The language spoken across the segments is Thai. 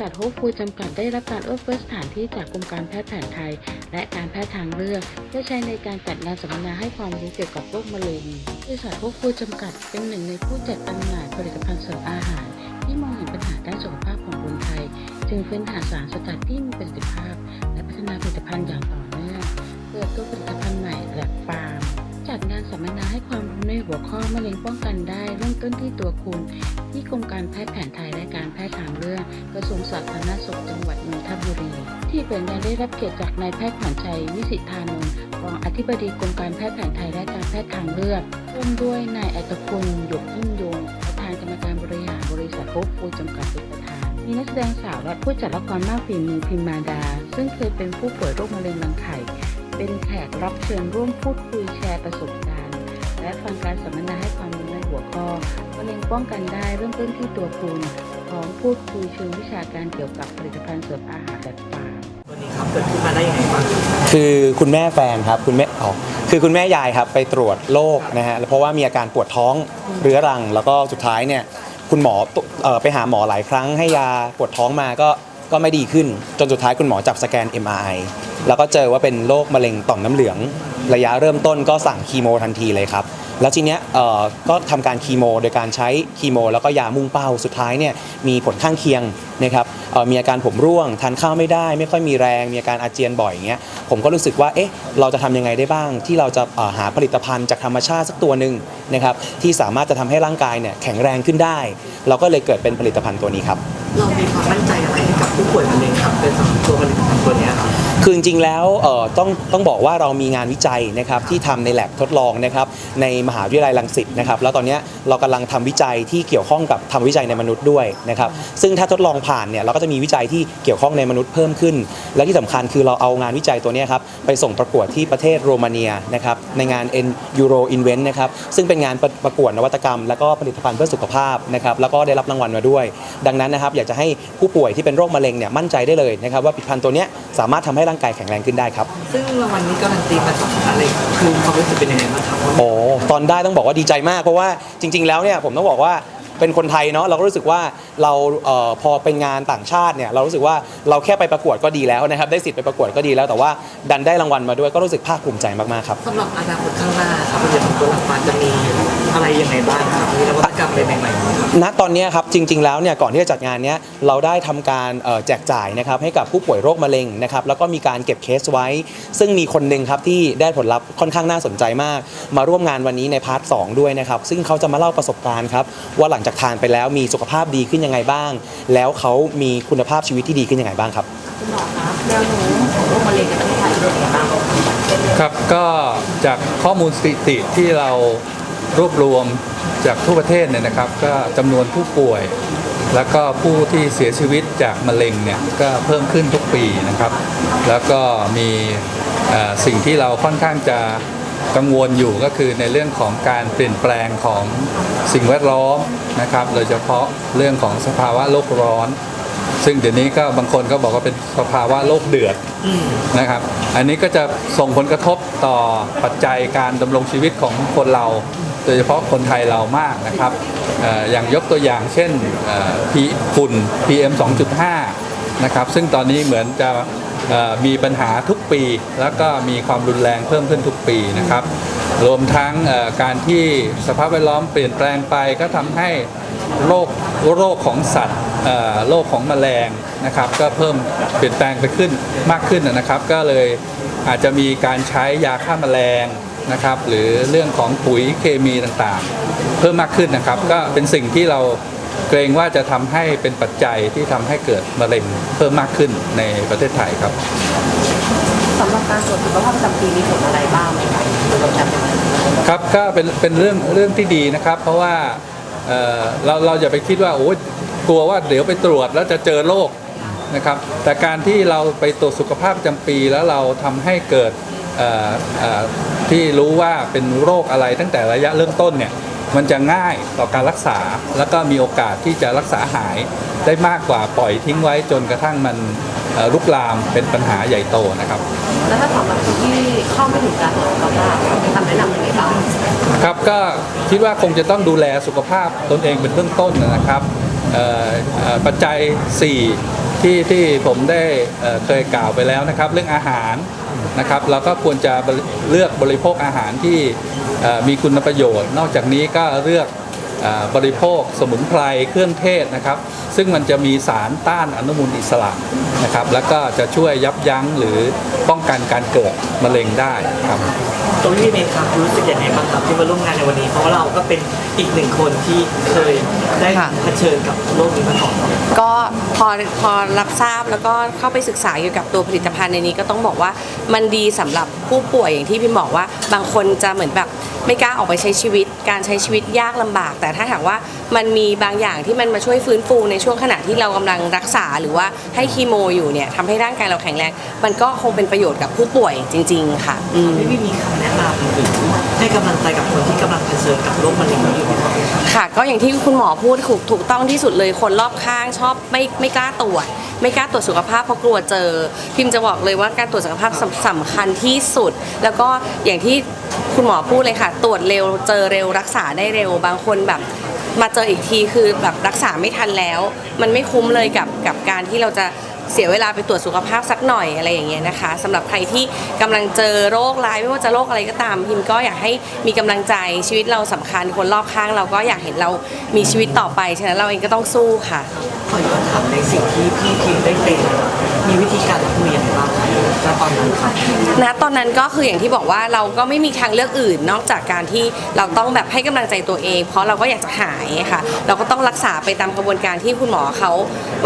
ษัทโฮฟูจำกัดได้รับการเอื้อเฟื้อสถานที่จากกรมการแพทย์แผนไทย และการแพทย์ทางเลือก เพื่อใช้ในการจัดงานสัมมนาให้ความรู้เกี่ยวกับโรคมะเร็งบริษัทโฮฟูจำกัดเป็นหนึ่งในผู้จัดจำหน่ายผลิตภัณฑ์เสริมอาหาร ที่มองเห็นปัญหาด้านสุขภาพของคนไทย จึงเฟ้นหาสารสกัดที่มีประสิทธิภาพ และพัฒนาผลิตภัณฑ์อย่างต่อเนื่องเปิดตัวผลิตภัณฑ์ใหม่แลบปาล์มจัดงานสัมมนาให้ความ หัวข้อมะเร็งป้องกันได้เริ่มต้นที่ตัวคุณ ที่กรมการแพทย์แผนไทยและการแพทย์ทางเลือกกระทรวงสาธารณสุขจังหวัดนนทบุรี ที่เป็นการได้รับเกียรติจากนายแพทย์ขวัญชัยวิสิทธานนท์รองอธิบดีกรมการแพทย์แผนไทยและการแพทย์ทางเลือกร่วมด้วยนายอัตพลหยกยิ่งยงประธานกรรมการบริหารบริษัทโฮปฟูจำกัดเป็นประธานมีนักแสดงสาวและผู้จัดละครมากฝีมือพิมมาดา ซึ่งเคยเป็นผู้ป่วยโรคมะเร็งรังไข่เป็นแขกรับเชิญร่วมพูดคุยแชร์ประสบการณ์ และฟังการสัมมนาให้ความรู้ในหัวข้อมะเร็งป้องกันได้เริ่มต้นที่ตัวคุณพร้อมพูดคุยเชิงวิชาการเกี่ยวกับผลิตภัณฑ์เสริมอาหารแบบปาล์มวันนี้ครับเกิดขึ้นมาได้ยังไงบ้างคือคุณแม่แฟนครับคุณแม่อ๋อคือคุณแม่ยายครับไปตรวจโรคนะฮะแล้วเพราะว่ามีอาการปวดท้องเรื้อรัง แล้วก็สุดท้ายเนี่ยคุณหมอตุเอ่อไปหาหมอหลายครั้งให้ยาปวดท้องมาก็ก็ไม่ดีขึ้น จนสุดท้ายคุณหมอจับสแกน MRI แล้วก็เจอว่าเป็นโรคมะเร็งต่อมน้ำเหลือง ระยะเริ่มต้นก็สั่งคีโมทันทีเลยครับ แล้วทีเนี้ยเอ่อก็ทำการคีโม โดยการใช้คีโม แล้วก็ยามุ่งเป้าสุดท้ายเนี่ยมีผลข้างเคียงนะครับเอ่อมีอาการผมร่วงทานข้าวไม่ได้ ไม่ค่อยมีแรง มีอาการอาเจียนบ่อยอย่างเงี้ยผมก็รู้สึกว่าเอ๊ะเราจะทำยังไงได้บ้าง ที่เราจะเอ่อหาผลิตภัณฑ์จากธรรมชาติสักตัวหนึ่งนะครับที่สามารถจะทำให้ร่างกายเนี่ยแข็งแรงขึ้นได้ เราก็เลยเกิดเป็นผลิตภัณฑ์ตัวนี้ครับเรามีความมั่นใจอะไรให้กับผู้ป่วยมะเร็งครับเป็นสำหรับตัวผลิตภัณฑ์ตัวเนี้ยครับคือจริงๆ แล้วเอ่อต้องต้องบอกว่าเรามีงานวิจัยนะครับที่ทำในแ a บทดลองนะครับในมหาวิทยาลัยรังสิตนะครับแล้วตอนเนี้ยเรากำลังทำวิจัยที่เกี่ยวข้องกับทำวิจัยในมนุษย์ด้วยนะครับซึ่งถ้าทดลองผ่านเนี่ยเราก็จะมีวิจัยที่เกี่ยวข้องในมนุษย์เพิ่มขึ้น และที่สำคัญคือเราเอางานวิจัยตัวเนี้ยครับไปส่งประกวดที่ประเทศโรมาเนียนะครับในงาน N Euro Invent นะครับซึ่งเป็นงานประประกวดนวัตกรรม แล้วก็ผลิตภัณฑ์เพื่อสุขภาพนะครับแล้วก็ได้รับรางวัลมาด้วย ดังนั้นนะครับอยากจะให้ผู้ป่วยที่เป็นโรคมะเร็งเนี่ยมั่นใจได้เลยนะครับว่าผลิตภัณฑ์ตัวเนี้ยสามารถทำให้ร่างกายแข็งแรงขึ้นได้ครับ ซึ่งรางวัลนี้การันตีมาจากอะไรคือความรู้สึกเป็นยังไงบ้างครับโอ้ตอนได้ต้องบอกว่าดีใจมากเพราะว่าจริง ๆ แล้วเนี่ยผมต้องบอกว่า เป็นคนไทยเนาะเราก็รู้สึกว่าเราเอ่อพอเป็นงานต่างชาติเนี่ยเรารู้สึกว่าเราแค่ไปประกวดก็ดีแล้วนะครับได้สิทธิ์ไปประกวดก็ดีแล้วแต่ว่าดันได้รางวัลมาด้วยก็รู้สึกภาคภูมิใจมากๆครับ สำหรับอนาคตข้างหน้าครับผลิตภัณฑ์ตัวหลักมันจะมีอะไรยังไงบ้างครับมีนวัตกรรมอะไรใหม่ๆไหมครับ ณตอนเนี้ยครับจริง ๆ แล้วเนี่ยก่อนที่จะจัดงานเนี้ยเราได้ทำการเอ่อแจกจ่ายนะครับให้กับผู้ป่วยโรคมะเร็งนะครับแล้วก็มีการเก็บเคสไว้ ซึ่งมีคนหนึ่งครับที่ได้ผลลัพธ์ค่อนข้างน่าสนใจมาก มาร่วมงานวันนี้ในพาร์ทสองด้วยนะครับซึ่งเขาจะมาเล่าประสบการณ์ครับว่าหลังจากทานไปแล้วมีสุขภาพดีขึ้นยังไงบ้าง แล้วเขามีคุณภาพชีวิตที่ดีขึ้นยังไงบ้างครับ คุณหมอคะแนวโน้มของโรคมะเร็งในประเทศไทยเป็นยังไงบ้างครับก็จากข้อมูลสถิติที่เรารวบรวมจากทั่วประเทศเนี่ยนะครับ ก็จำนวนผู้ป่วย แล้วก็ผู้ที่เสียชีวิตจากมะเร็งเนี่ยก็เพิ่มขึ้นทุกปีนะครับ แล้วก็มีเอ่อสิ่งที่เราค่อนข้างจะ กังวลอยู่ก็คือในเรื่องของการเปลี่ยนแปลงของสิ่งแวดล้อมนะครับ โดยเฉพาะเรื่องของสภาวะโลกร้อน ซึ่งเดี๋ยวนี้ก็บางคนก็บอกว่าเป็นสภาวะโลกเดือดนะครับ อันนี้ก็จะส่งผลกระทบต่อปัจจัยการดำรงชีวิตของคนเรา โดยเฉพาะคนไทยเรามากนะครับออย่างยกตัวอย่างเช่นเอ่อพีฝุ่น PM 2.5นะครับซึ่งตอนนี้เหมือนจะ มีปัญหาทุกปี แล้วก็มีความรุนแรงเพิ่มขึ้นทุกปีนะครับ รวมทั้งการที่สภาพแวดล้อมเปลี่ยนแปลงไปก็ทำให้โรคโรคของสัตว์โรคของแมลงนะครับ ก็เพิ่มเปลี่ยนแปลงไปขึ้นมากขึ้นนะครับ ก็เลยอาจจะมีการใช้ยาฆ่าแมลงนะครับ หรือเรื่องของปุ๋ยเคมีต่างๆ เพิ่มมากขึ้นนะครับ ก็เป็นสิ่งที่เรา กรงว่าจะทำให้เป็นปัจจัยที่ทำให้เกิดมะเร็งเพิ่มมากขึ้นในประเทศไทยครับสำหรับการตรวจสุขภาพประจำปีมีผลอะไรบ้างไหมคะประจำปีครับก็เป็นเป็นเรื่องเรื่องที่ดีนะครับ เพราะว่าเอ่อเราเราอย่าไปคิดว่าโอ้ยกลัวว่าเดี๋ยวไปตรวจแล้วจะเจอโรคนะครับ แต่การที่เราไปตรวจสุขภาพประจำปีแล้วเราทำให้เกิดเอ่อเอ่อที่รู้ว่าเป็นโรคอะไรตั้งแต่ระยะเริ่มต้นเนี่ย มันจะง่ายต่อการรักษา แล้วก็มีโอกาสที่จะรักษาหายได้มากกว่าปล่อยทิ้งไว้จนกระทั่งมันเอ่อลุกลามเป็นปัญหาใหญ่โตนะครับ แล้วถ้าสำหรับคนที่เข้าไม่ถึงการตรวจสุขภาพมีคำแนะนำยังไงบ้างครับก็คิดว่าคงจะต้องดูแลสุขภาพตนเองเป็นเบื้องต้นนะครับเอ่อเอ่อปัจจัย 4 ที่ที่ผมได้เอ่อเคยกล่าวไปแล้วนะครับ เรื่องอาหารนะครับเราก็ควรจะบริเลือกบริโภคอาหารที่เอ่อ มีคุณประโยชน์ นอกจากนี้ก็เลือกเอ่อบริโภคสมุนไพรเครื่องเทศนะครับ ซึ่งมันจะมีสารต้านอนุมูลอิสระนะครับ แล้วก็จะช่วยยับยั้งหรือป้องกันการเกิดมะเร็งได้ครับตัวพี่เมย์ครับรู้สึกยังไงบ้างครับที่มาร่วมงานในวันนี้ เพราะว่าเราก็เป็นอีกหนึ่งคนที่เคยได้ค่ะเผชิญกับโรคนี้มาก่อนก็พอพอรับทราบแล้วก็เข้าไปศึกษาเกี่ยวกับตัวผลิตภัณฑ์ในนี้ก็ต้องบอกว่ามันดีสำหรับผู้ป่วยอย่างที่พิมบอกว่าบางคนจะเหมือนแบบ ไม่กล้าออกไปใช้ชีวิต การใช้ชีวิตยากลำบาก แต่ถ้าหากว่ามันมีบางอย่างที่มันมาช่วยฟื้นฟูในช่วงขณะที่เรากำลังรักษาหรือว่าให้คีโมอยู่เนี่ยทำให้ร่างกายเราแข็งแรง มันก็คงเป็นประโยชน์กับผู้ป่วยจริง ๆ ค่ะอืมพี่พี่มีคำแนะนำหรือให้กำลังใจกับคนที่กำลังเผชิญกับโรคมะเร็งนี้อยู่ไหมครับค่ะก็อย่างที่คุณหมอพูดถูกถูกต้องที่สุดเลยคนรอบข้างชอบไม่ไม่กล้าตรวจ ไม่กล้าตรวจสุขภาพเพราะกลัวเจอ พิมพ์จะบอกเลยว่าการตรวจสุขภาพสำสำคัญที่สุด แล้วก็อย่างที่ คุณหมอพูดเลยค่ะ ตรวจเร็วเจอเร็วรักษาได้เร็ว บางคนแบบมาเจออีกทีคือแบบรักษาไม่ทันแล้ว มันไม่คุ้มเลยกับกับการที่เราจะเสียเวลาไปตรวจสุขภาพสักหน่อยอะไรอย่างเงี้ยนะคะสำหรับใครที่กำลังเจอโรคร้ายไม่ว่าจะโรคอะไรก็ตามพิมก็อยากให้มีกำลังใจชีวิตเราสำคัญคนรอบข้าง เราก็อยากเห็นเรามีชีวิตต่อไปฉะนั้นเราเองก็ต้องสู้ค่ะขอย้อนถามในสิ่งที่พี่พิมได้เป็นมีวิธีการรับมือยังไงบ้าง ณตอนนั้นครับณตอนนั้นก็คืออย่างที่บอกว่าเราก็ไม่มีทางเลือกอื่น นอกจากการที่เราต้องแบบให้กำลังใจตัวเอง เพราะเราก็อยากจะหายค่ะ เราก็ต้องรักษาไปตามกระบวนการที่คุณหมอเขา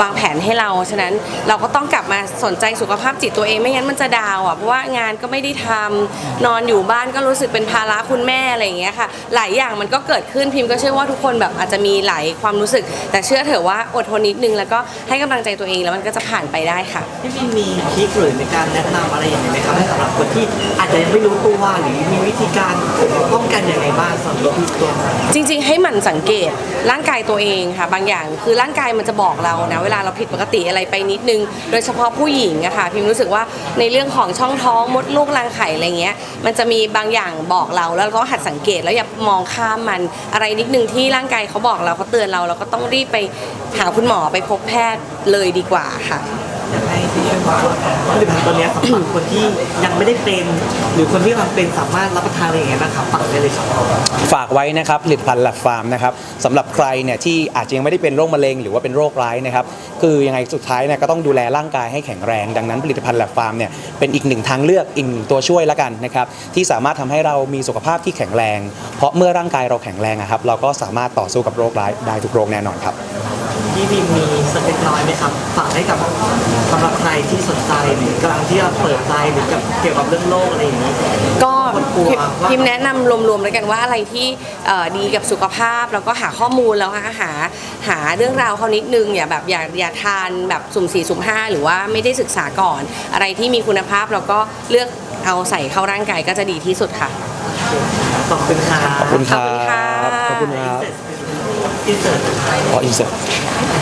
วางแผนให้เราฉะนั้นเราก็ต้องกลับมาสนใจสุขภาพจิตตัวเองไม่งั้นมันจะดาวอะเพราะว่างานก็ไม่ได้ทำนอนอยู่บ้านก็รู้สึกเป็นภาระคุณแม่อะไรอย่างเงี้ยค่ะ หลายอย่างมันก็เกิดขึ้นพิมพ์ก็เชื่อว่าทุกคนแบบอาจจะมีหลายความรู้สึก แต่เชื่อเถอะว่าอดทนนิดนึงแล้วก็ให้กำลังใจตัวเองแล้วมันก็จะผ่านไปได้ค่ะพี่พิมมีทริคหรือในการแนะนำอะไรอย่างไรไหมครับให้สำหรับคนที่อาจจะยังไม่รู้ตัวหรือมีวิธีการป้องกันยังไงบ้างสำหรับตัวจริง ๆ ให้หมันสังเกตร่างกายตัวเองค่ะ บางอย่างคือร่างกายมันจะบอกเรานะเวลาเราผิดปกติอะไรไปนิดนึง โดยเฉพาะผู้หญิงอะค่ะพิมรู้สึกว่าในเรื่องของช่องท้องมดลูกรังไข่อะไรเงี้ย มันจะมีบางอย่างบอกเราแล้วก็หัดสังเกตแล้วอย่ามองข้ามมันอะไรนิดนึงที่ร่างกายเขาบอกเราเขาเตือนเราเราก็ต้องรีบไปหาคุณหมอไปพบแพทย์เลยดีกว่าค่ะ อยากให้ที่ช่วยบอกว่าผลิตภัณฑ์ตัวเนี้ยสำหรับคนที่ยังไม่ได้เป็น หรือคนที่กำลังเป็นสามารถรับประทานอะไรอย่างเงี้ยบ้างครับฝากได้เลยครับฝากไว้นะครับผลิตภัณฑ์แลบฟาร์มนะครับสำหรับใครเนี่ยที่อาจจะยังไม่ได้เป็นโรคมะเร็งหรือว่าเป็นโรคร้ายนะครับคือยังไงสุดท้ายเนี่ยก็ต้องดูแลร่างกายให้แข็งแรง ดังนั้นผลิตภัณฑ์แลบฟาร์มเนี่ยเป็นอีกหนึ่งทางเลือกอีกหนึ่งตัวช่วยละกันนะครับที่สามารถทำให้เรามีสุขภาพที่แข็งแรง เพราะเมื่อร่างกายเราแข็งแรงอะครับเราก็สามารถต่อสู้กับโรคร้ายได้ทุกโรคแน่นอนครับ พี่พิมมีสักเล็กน้อยไหมครับ ฝากให้กับสำหรับใครที่สนใจหรือกำลังที่จะเปิดใจหรือกับเกี่ยวกับเรื่องโรคอะไรอย่างนี้ ก็คนกลัวพิมว่าพิมแนะนำรวมๆแล้วกันว่าอะไรที่เอ่อดีกับสุขภาพแล้วก็หาข้อมูลแล้วหาหาหาเรื่องราวเขานิดนึงอย่าแบบอย่าอย่าทานแบบสุ่มสี่สุ่มห้าหรือว่าไม่ได้ศึกษาก่อน อะไรที่มีคุณภาพแล้วก็เลือกเอาใส่เข้าร่างกายก็จะดีที่สุดค่ะ ขอบคุณครับ ขอบคุณครับ ขอบคุณค่ะขอบคุณครับ อินเสิร์ตขออินเสิร์ต